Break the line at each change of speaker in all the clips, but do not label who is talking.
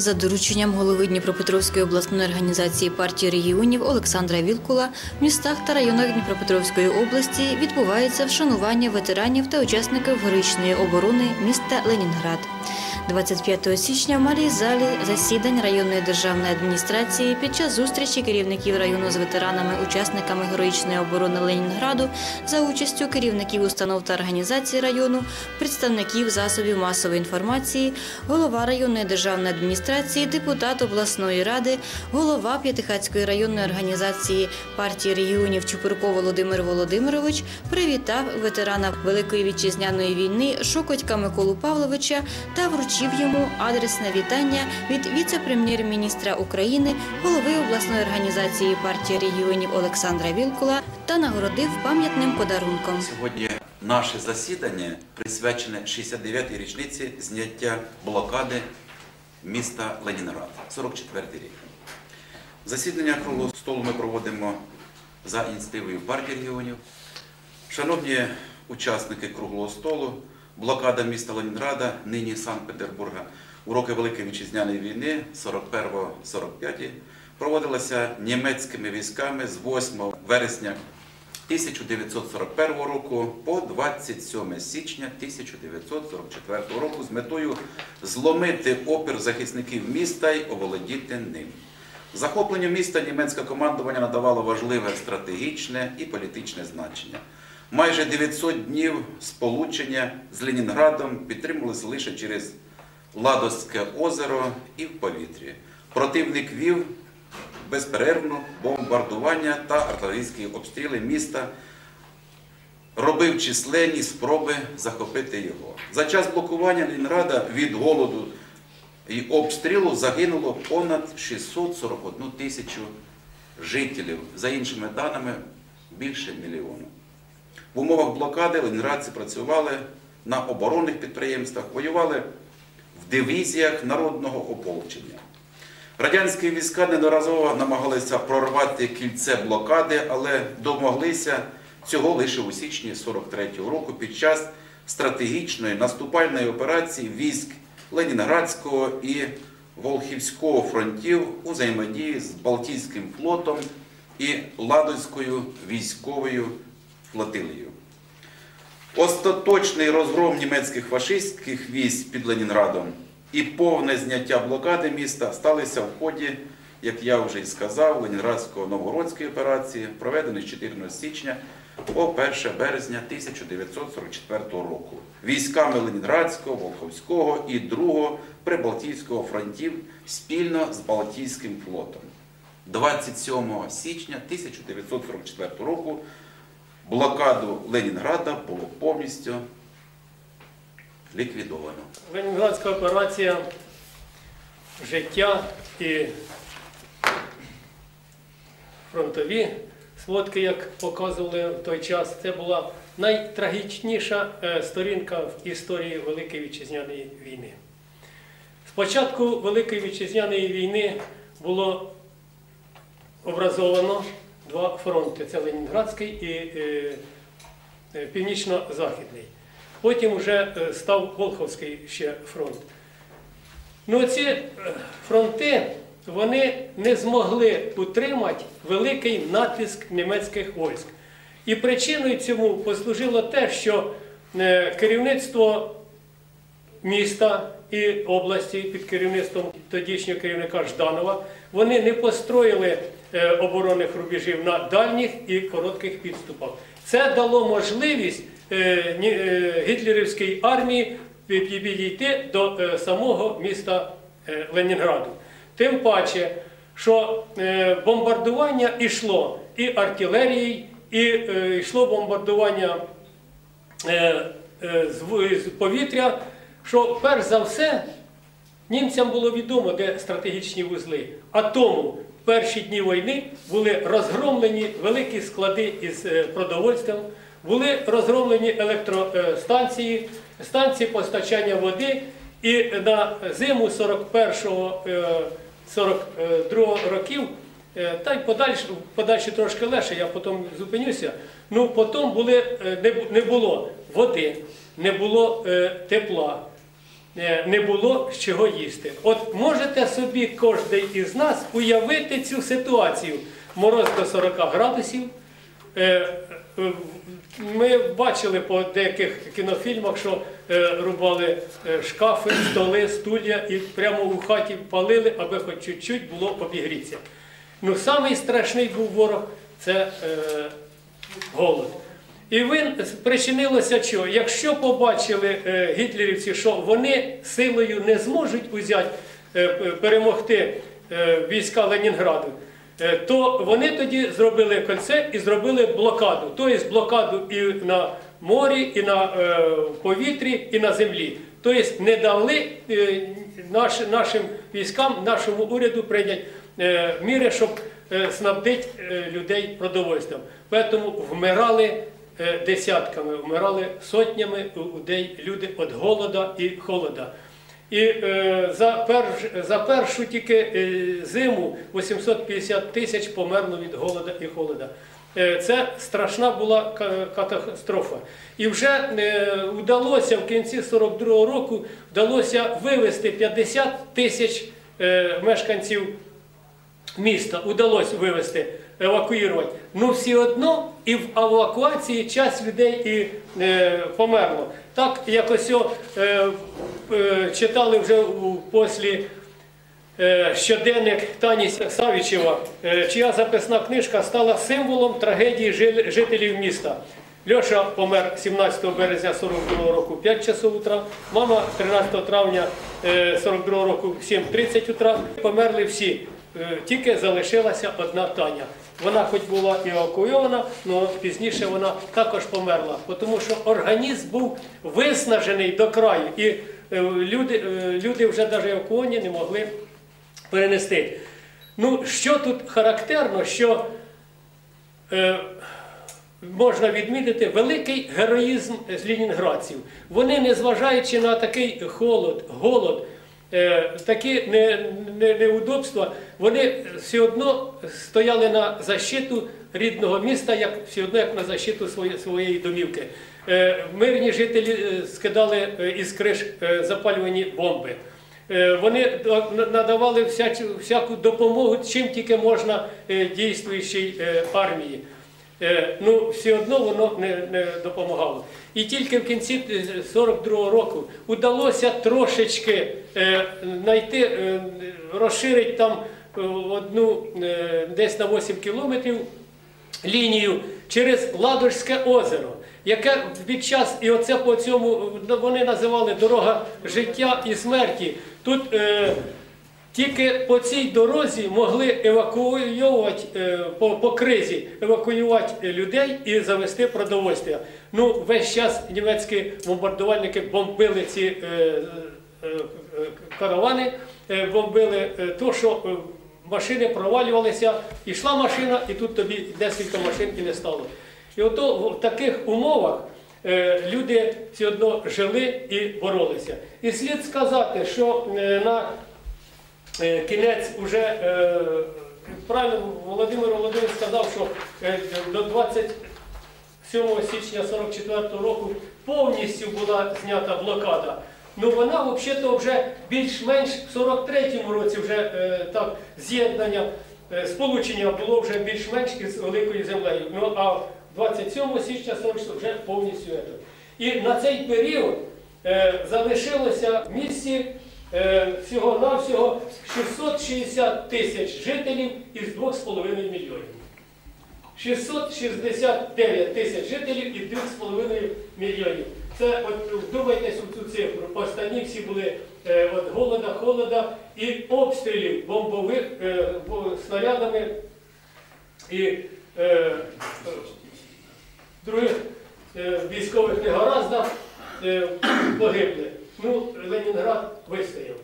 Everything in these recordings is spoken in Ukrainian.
За дорученням голови Дніпропетровської обласної організації партії регіонів Олександра Вілкула в містах та районах Дніпропетровської області відбувається вшанування ветеранів та учасників героїчної оборони міста Ленінград. 25 січня в малій залі засідань районної державної адміністрації під час зустрічі керівників району з ветеранами, учасниками героїчної оборони Ленінграду за участю керівників установ та організацій району, представників засобів масової інформації, голова районної державної адміністрації, депутат обласної ради, голова П'ятихатської районної організації партії регіонів Чупурко Володимир Володимирович привітав ветерана Великої вітчизняної війни Шокотька Миколу Павловича та вручив йому адресне вітання від віце-прем'єр-міністра України, голови обласної організації партії регіонів Олександра Вілкула та нагородив пам'ятним подарунком.
Сьогодні наше засідання присвячене 69-й річниці зняття блокади міста Ленінград, 44 рік. Засідання круглого столу ми проводимо за ініціативою партії регіонів. Шановні учасники круглого столу, блокада міста Ленінграда, нині Санкт-Петербурга, у роки Великої вітчизняної війни 41-45 проводилася німецькими військами з 8 вересня 1941 року по 27 січня 1944 року з метою зломити опір захисників міста й оволодіти ним. Захопленню міста німецьке командування надавало важливе стратегічне і політичне значення. Майже 900 днів сполучення з Ленінградом підтримувалися лише через Ладозьке озеро і в повітрі. Противник вів безперервно бомбардування та артилерійські обстріли міста, робив численні спроби захопити його. За час блокування Ленінграда від голоду і обстрілу загинуло понад 641 тисячу жителів, за іншими даними, більше мільйону. В умовах блокади ленінградці працювали на оборонних підприємствах, воювали в дивізіях народного ополчення. Радянські війська неодноразово намагалися прорвати кільце блокади, але домоглися цього лише у січні 43-го року під час стратегічної наступальної операції військ Ленінградського і Волхівського фронтів у взаємодії з Балтійським флотом і Ладозькою військовою флотилією. Остаточний розгром німецьких фашистських військ під Ленінградом і повне зняття блокади міста сталися в ході, як я вже й сказав, Ленінградсько-Новгородської операції, проведеної з 14 січня по 1 березня 1944 року військами Ленінградського, Волховського і 2-го Прибалтійського фронтів спільно з Балтійським флотом. 27 січня 1944 року блокаду Ленінграда було повністю ліквідовано.
Ленінградська операція життя і фронтові сводки, як показували в той час, це була найтрагічніша е, сторінка в історії Великої Вітчизняної війни. Спочатку Великої Вітчизняної війни було образовано два фронти це Ленінградський і е, е, Північно-Західний. Потім вже е, став Волховський ще фронт. Ну, ці фронти вони не змогли утримати великий натиск німецьких військ. І причиною цьому послужило те, що керівництво міста і області під керівництвом тодішнього керівника Жданова, вони не построїли оборонних рубежів на дальніх і коротких підступах. Це дало можливість е, е, гітлерівській армії пі- пі- підійти до е, самого міста е, Ленінграду. Тим паче, що е, бомбардування йшло і артилерією, і е, йшло бомбардування е, е, з повітря, що перш за все німцям було відомо, де стратегічні вузли. А тому перші дні війни були розгромлені великі склади із е, продовольством, були розгромлені електростанції, станції постачання води. І на зиму 41-го, е, 42-го років, е, та й подальше, подальше трошки легше, я потім зупинюся. Ну, потім були, е, не, було води, не було е, тепла, е, не було чого їсти. От можете собі кожен із нас уявити цю ситуацію. Мороз до 40 градусів. Е, е, Ми бачили по деяких кінофільмах, що е, рубали е, шкафи, столи, стулья і прямо у хаті палили, аби хоч чуть-чуть було обігрітися. Ну, самий страшний був ворог це е, голод. І він причинилося чого? Якщо побачили е, гітлерівці, що вони силою не зможуть узяти, е, перемогти е, війська Ленінграду, то вони тоді зробили кольце і зробили блокаду. Тобто блокаду і на морі, і на повітрі, і на землі. Тобто не дали нашим військам, нашому уряду прийняти міри, щоб снабдити людей продовольством. Тому вмирали десятками, вмирали сотнями людей люди від голода і холода. І е, за, перш, за першу тільки е, зиму 850 тисяч померло від голода і холода. Е, Це страшна була катастрофа. І вже е, вдалося в кінці 42-го року вдалося вивезти 50 тисяч е, мешканців міста удалося вивезти, евакуювати. Ну всі одно і в евакуації час людей і е, померло. Так якось е, е, читали вже у послі е, щоденник Тані Савічева, е, чия записна книжка стала символом трагедії жителів міста. Льоша помер 17 березня 42 року 5 часов утра, мама 13 травня е, 42 року в 7.30 утра. Померли всі. Е, Тільки залишилася одна Таня. Вона хоч була евакуйована, але пізніше вона також померла, тому що організм був виснажений до краю. І е, люди, е, люди вже навіть евакуовані не могли перенести. Ну, що тут характерно, що е, можна відмітити великий героїзм з лінінградців. Вони, незважаючи на такий холод, голод, такі не, не, неудобства, вони все одно стояли на защиту рідного міста, як все одно як на защиту своє- своєї домівки. Е, Мирні жителі е, скидали е, із криш е, запалювані бомби. Е, Вони надавали всяку допомогу, чим тільки можна е, дійствуючій е, армії. Е, Ну, все одно воно не, не допомагало. І тільки в кінці 42-го року удалося трошечки е, знайти, е, розширити там е, одну е, десь на 8 кілометрів лінію через Ладожське озеро, яке під час, і оце по цьому ну, вони називали дорога життя і смерті. Тут е, тільки по цій дорозі могли евакуювати е, по, по кризі, евакуювати людей і завести продовольствя. Ну, весь час німецькі бомбардувальники бомбили ці е, е, е, каравани, е, бомбили е, то, що машини провалювалися, йшла машина, і тут тобі декілька машин і не стало. І ото в таких умовах люди все одно жили і боролися. І слід сказати, що на кінець уже е, правильно Володимир Володимирович сказав, що е, до 27 січня 44 року повністю була знята блокада. Ну вона взагалі вже більш-менш в 43-му році вже е, так з'єднання, е, сполучення було вже більш-менш із великою землею. Ну а 27 січня 44 вже повністю. І на цей період е, залишилося в місті е, всього-навсього 660 тисяч жителів із 2,5 мільйонів. 669 тисяч жителів і 2,5 мільйонів. Це от вдумайтесь у цю цифру. Останні всі були е, от голода, холода і обстрілів бомбових е, снарядами і е, е, других е, військових негараздах е, погибли. Ну, Ленінград вистояв.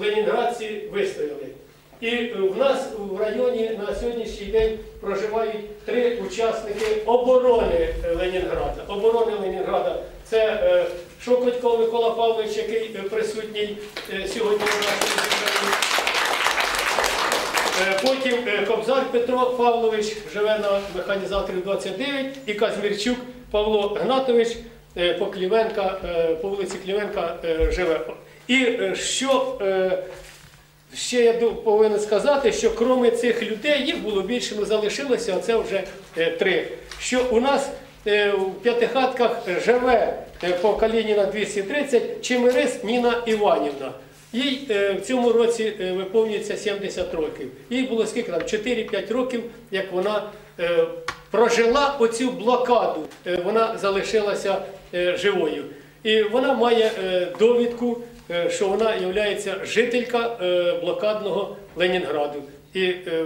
Ленінградці вистояли. І е, в нас в районі на сьогоднішній день проживають три учасники оборони Ленінграда. Оборони Ленінграда це е, Шокотько Микола Павлович, який присутній е, сьогодні в. Е, Потім Кобзар Петро Павлович живе на механізаторів 29 і Казмірчук Павло Гнатович по Клівенка, е, по вулиці Клівенка е, живе. І е, що е, ще я повинен сказати, що крім цих людей, їх було більше, але залишилося оце вже е, три. Що у нас е, в п'ятихатках живе е, по Калініна 230 Чимирис Ніна Іванівна. Їй е, в цьому році е, виповнюється 70 років. Їй було скільки там 4-5 років, як вона е, прожила оцю блокаду. Е, вона залишилася е, живою. І вона має е, довідку, е, що вона є жителька е, блокадного Ленінграду. І е,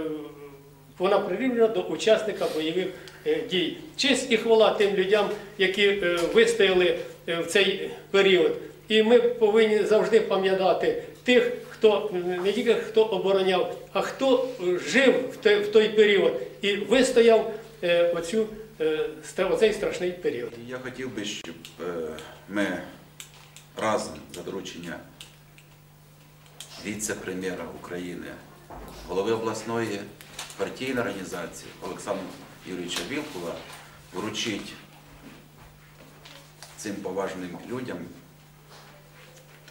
вона прирівняна до учасника бойових е, дій. Честь і хвала тим людям, які е, вистояли е, в цей період. І ми повинні завжди пам'ятати тих, хто не тільки хто обороняв, а хто е, жив в той, період і вистояв е, оцю, е, оцей страшний період.
Я хотів би, щоб е, ми разом за доручення віце-прем'єра України, голови обласної партійної організації Олександра Юрійовича Вілкула вручить цим поважним людям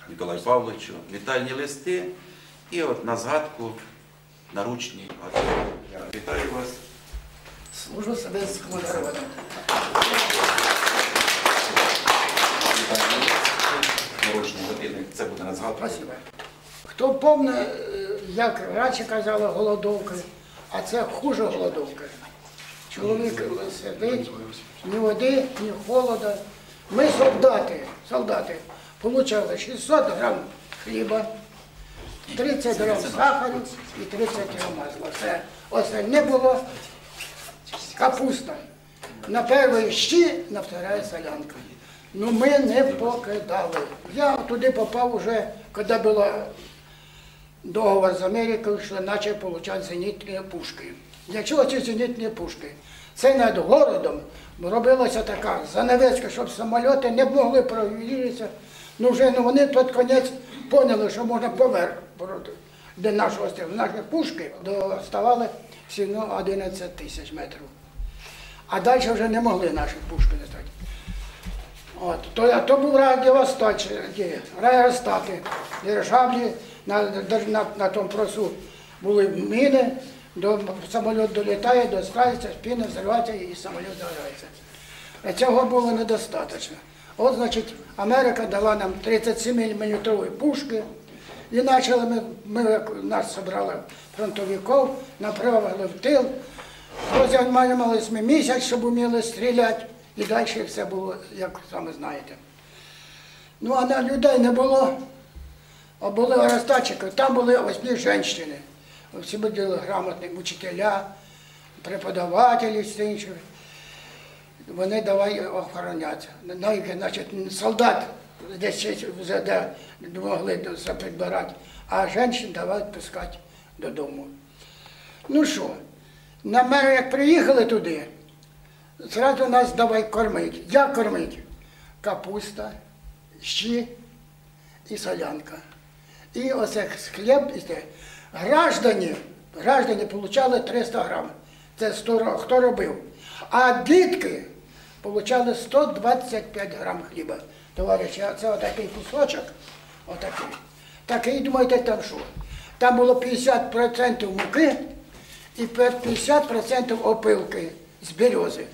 Ніколаю Павловичу вітальні листи і от на згадку наручні вітаю вас.
Служу народу.
Наручні години. Це буде на згадку.
Спасибо. Хто пам'ятає, е, як раніше казали голодовка, а це хуже голодовка. Чоловік сидить, ні води, ні холода. Ми солдати, солдати, получали 600 грам хліба, 30 грам сахару і 30 грам масла. Все. Оце не було капуста. На першій щі, на вторая солянка. Ну ми не покидали. Я туди попав уже, коли було договор з Америкою, що почав отримати зенітні пушки. Для чого ці зенітні пушки? Це над городом робилася така занавеска, щоб самоліти не могли провіритися. Ну вже ну, вони тот конець поняли, що можна поверх, бороти, де нашого стрілу. Наші пушки доставали всі ну, 11 тисяч метрів. А далі вже не могли наші пушки достати. От, то, то був радіосточ, радіостати, державні, на, на, на тому просу були міни, до, самоліт долітає, дострається, спина взривається і самоліт загорається. А цього було недостатньо. От, значить, Америка дала нам 37-мм пушки, і почали ми, ми нас зібрали фронтовиків, направили в тил, Розаймалися ми місяць, щоб вміли стріляти, і далі все було, як саме знаєте. Ну, а на людей не було, а були розтачики, там були одні жінки. Всі були грамотні учителя, преподавателі, всі інші. Вони давай охороняти. Навіть, значить, солдат десь вже де могли підбирати, а жінок давай пускати додому. Ну що, на мене як приїхали туди, зразу нас давай кормити. Як кормити? Капуста, щі і солянка. І оце хліб, і це. Граждані, граждані отримали 300 грам. Це 100, хто робив. А дітки отримали 125 грам хліба. Товариші, це отакий кусочок, отакий. Такий, думаєте, там що? Там було 50% муки і 50% опилки з берези.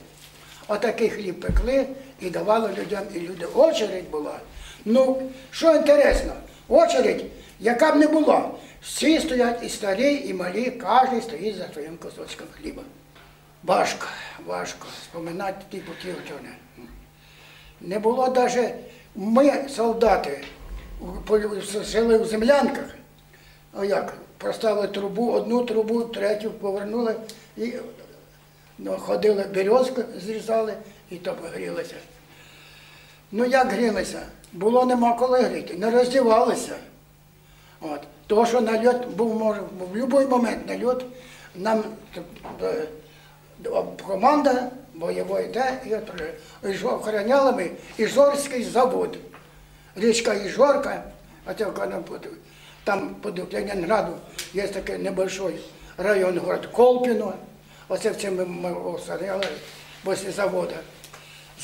Отакий хліб пекли і давали людям, і люди. Очередь була. Ну, що інтересно, очередь, яка б не була, всі стоять і старі, і малі, кожен стоїть за своїм кусочком хліба. Важко, важко споминати ті вчора. Не було навіть ми, солдати, жили в землянках. А як? Проставили трубу, одну трубу, третю повернули і ну, ходили березку, зрізали і то погрілися. Ну як грілися? Було нема коли гріти, не роздівалися. От. Тому що нальот був може в будь-який момент нальот, нам е, е, команда бойової те, і е, охороняли ми Іжорський завод. Річка Іжорка, а це там під Ленинграду є такий небольшой район, город Колпіно. Оце в цьому ми охороняли після заводу.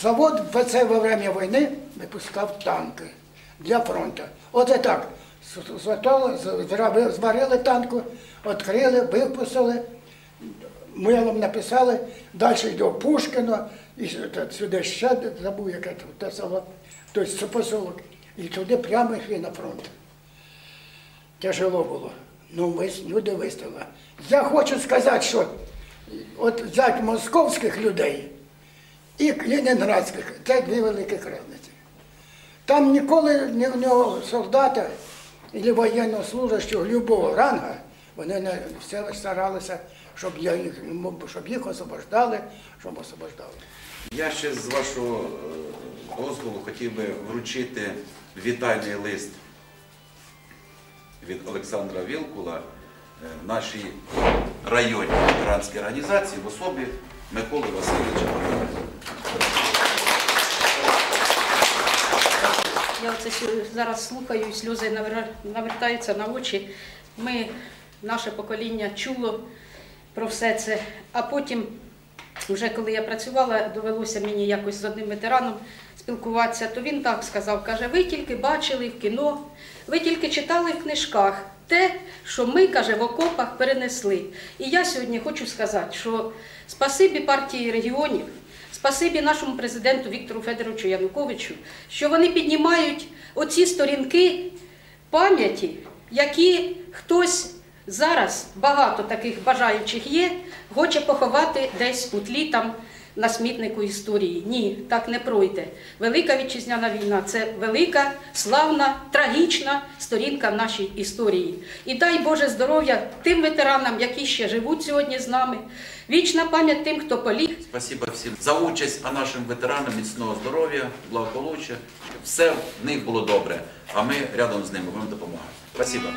Завод в це во время війни випускав танки для фронту. Оце так. Зварили танку, відкрили, випустили, милом написали, далі йде Пушкіно, і сюди ще забув, яке те село, тобто поселок, і туди прямо йшли на фронт. Тяжело було. Ну, ми люди вистояли. Я хочу сказати, що от взяти московських людей і ленінградських, це дві великі різниці. Там ніколи ні в нього солдата або воєнного служащого любого рангу, вони не все старалися, щоб, я їх, щоб їх освобождали, щоб освобождали.
Я ще з вашого е, дозволу хотів би вручити вітальний лист від Олександра Вілкула е, нашій районній ветеранській організації в особі Миколи Васильовича
Я оце зараз слухаю, і сльози навер- навертаються на очі. Ми, наше покоління чуло про все це, а потім, вже коли я працювала, довелося мені якось з одним ветераном спілкуватися, то він так сказав, каже, ви тільки бачили в кіно, ви тільки читали в книжках те, що ми, каже, в окопах перенесли. І я сьогодні хочу сказати, що спасибі партії регіонів, Спасибі нашому президенту Віктору Федоровичу Януковичу, що вони піднімають оці сторінки пам'яті, які хтось зараз, багато таких бажаючих є, хоче поховати десь у тлі там на смітнику історії. Ні, так не пройде. Велика вітчизняна війна це велика, славна, трагічна сторінка в нашій історії. І дай Боже здоров'я тим ветеранам, які ще живуть сьогодні з нами. Вічна пам'ять тим, хто поліг.
Спасибо всім за участь, а нашим ветеранам міцного здоров'я, благополуччя. Все в них було добре, а ми рядом з ними будемо допомагати. Спасибо.